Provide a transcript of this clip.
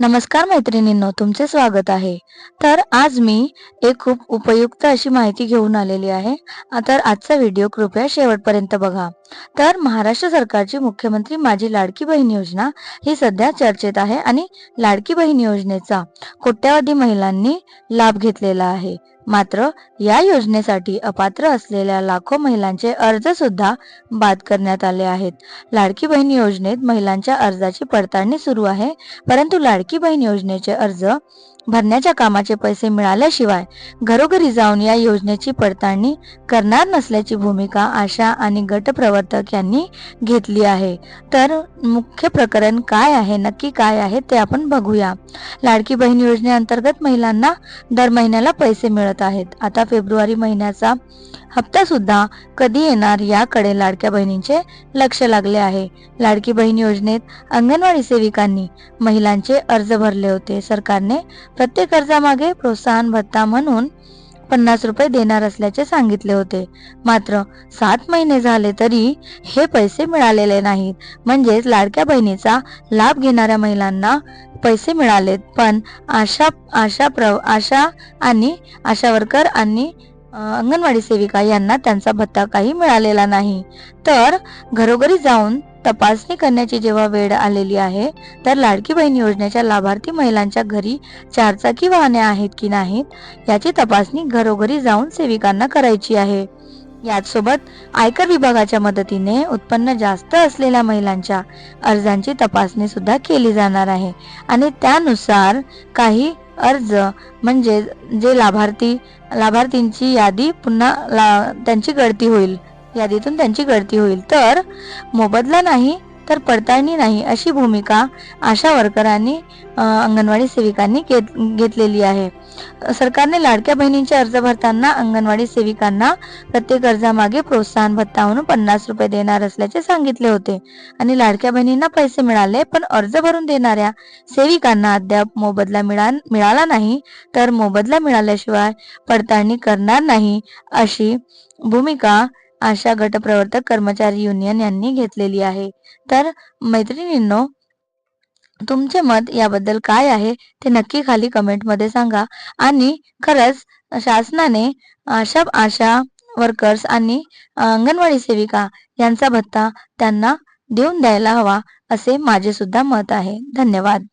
नमस्कार मैत्रिणींनो तुमचे स्वागत आहे. तर आज मी एक खूप उपयुक्त अशी माहिती घेऊन आलेली आहे. तर आजचा व्हिडिओ कृपया शेवटपर्यंत बघा. तर महाराष्ट्र सरकारची मुख्यमंत्री माझी लाडकी बहीण योजना ही सध्या चर्चेत आहे आणि लाडकी बहीण योजनेचा कोट्यावधी महिलांनी लाभ घेतलेला आहे. मात्र या योजनेसाठी अपात्र असलेल्या लाखो महिलांचे अर्ज सुद्धा बाद करण्यात आले आहेत. लाडकी बहीण योजनेत महिलांच्या अर्जाची पडताळणी सुरू आहे परंतु लाडकी बहीण योजनेचे अर्ज भरण्याच्या कामाचे पैसे मिळाल्याशिवाय घरोघरी जाऊन या योजनेची पडताळणी करणार नसल्याची भूमिका आशा आणि गट प्रवर्तक यांनी घेतली आहे. तर मुख्य प्रकरण काय आहे नक्की काय आहे ते आपण बघूया. लाडकी बहीण योजनेअंतर्गत महिलांना दर महिन्याला पैसे मिळत आहेत. आता फेब्रुवारी महिन्याचा हप्ता सुद्धा कधी येणार याकडे लाडक्या बहिणींचे लक्ष लागले आहे. लाडकी बहीण योजनेत अंगणवाडी सेविकांनी महिलांचे अर्ज भरले होते. सरकारने प्रत्येक अर्जामागे प्रोत्साहन भत्ता म्हणून पन्नास रुपये देणार असल्याचे सांगितले होते. मात्र सात महिने झाले तरी हे पैसे मिळालेले नाहीत. म्हणजेच लाडक्या बहिणीचा लाभ घेणाऱ्या महिलांना पैसे मिळालेत. पण आशा आशा प्र आशा आणि आशा वर्कर आणि अंगणवाडी सेविका यांना त्यांचा भत्ता काही मिळालेला नाही. तर घरोघरी जाऊन तपासणी करण्याची जेव्हा वेळ आलेली आहे तर लाडकी बहीण योजनेच्या लाभार्थी महिलांच्या घरी चारचाकी वाहने आहेत की नाहीत याची तपासणी घरोघरी जाऊन सेविकांना करायची आहे. याचसोबत आयकर विभागाच्या मदतीने उत्पन्न जास्त असलेल्या महिलांच्या अर्जांची तपासणी सुद्धा केली जाणार आहे. आणि त्यानुसार काही अर्ज म्हणजे जे लाभार्थी लाभार्थींची यादी पुन्हा ला, त्यांची गळती होईल. यादीतून त्यांची गळती होईल. तर मोबदला नाही तर पडताळणी नाही अशी भूमिका आशा वर्करांनी अंगणवाडी सेविकांनी घेत घेतलेली आहे. सरकारने लाडक्या बहिणींचे अर्ज भरताना अंगणवाडी सेविकांना प्रत्येक अर्जामागे प्रोत्साहन भत्ता म्हणून पन्नास रुपये देणार असल्याचे सांगितले होते. आणि लाडक्या बहिणींना पैसे मिळाले पण अर्ज भरून देणाऱ्या सेविकांना अद्याप मोबदला मिळा मिळाला नाही. तर मोबदला मिळाल्याशिवाय पडताळणी करणार नाही अशी भूमिका आशा गटप्रवर्तक कर्मचारी युनियन यांनी घेतलेली आहे. तर मैत्रिणींनो तुमचे मत याबद्दल काय आहे ते नक्की खाली कमेंटमध्ये सांगा. आणि खरंच शासनाने आशा आशा वर्कर्स आणि अंगणवाडी सेविका यांचा भत्ता त्यांना देऊन द्यायला हवा असे माझे सुद्धा मत आहे. धन्यवाद.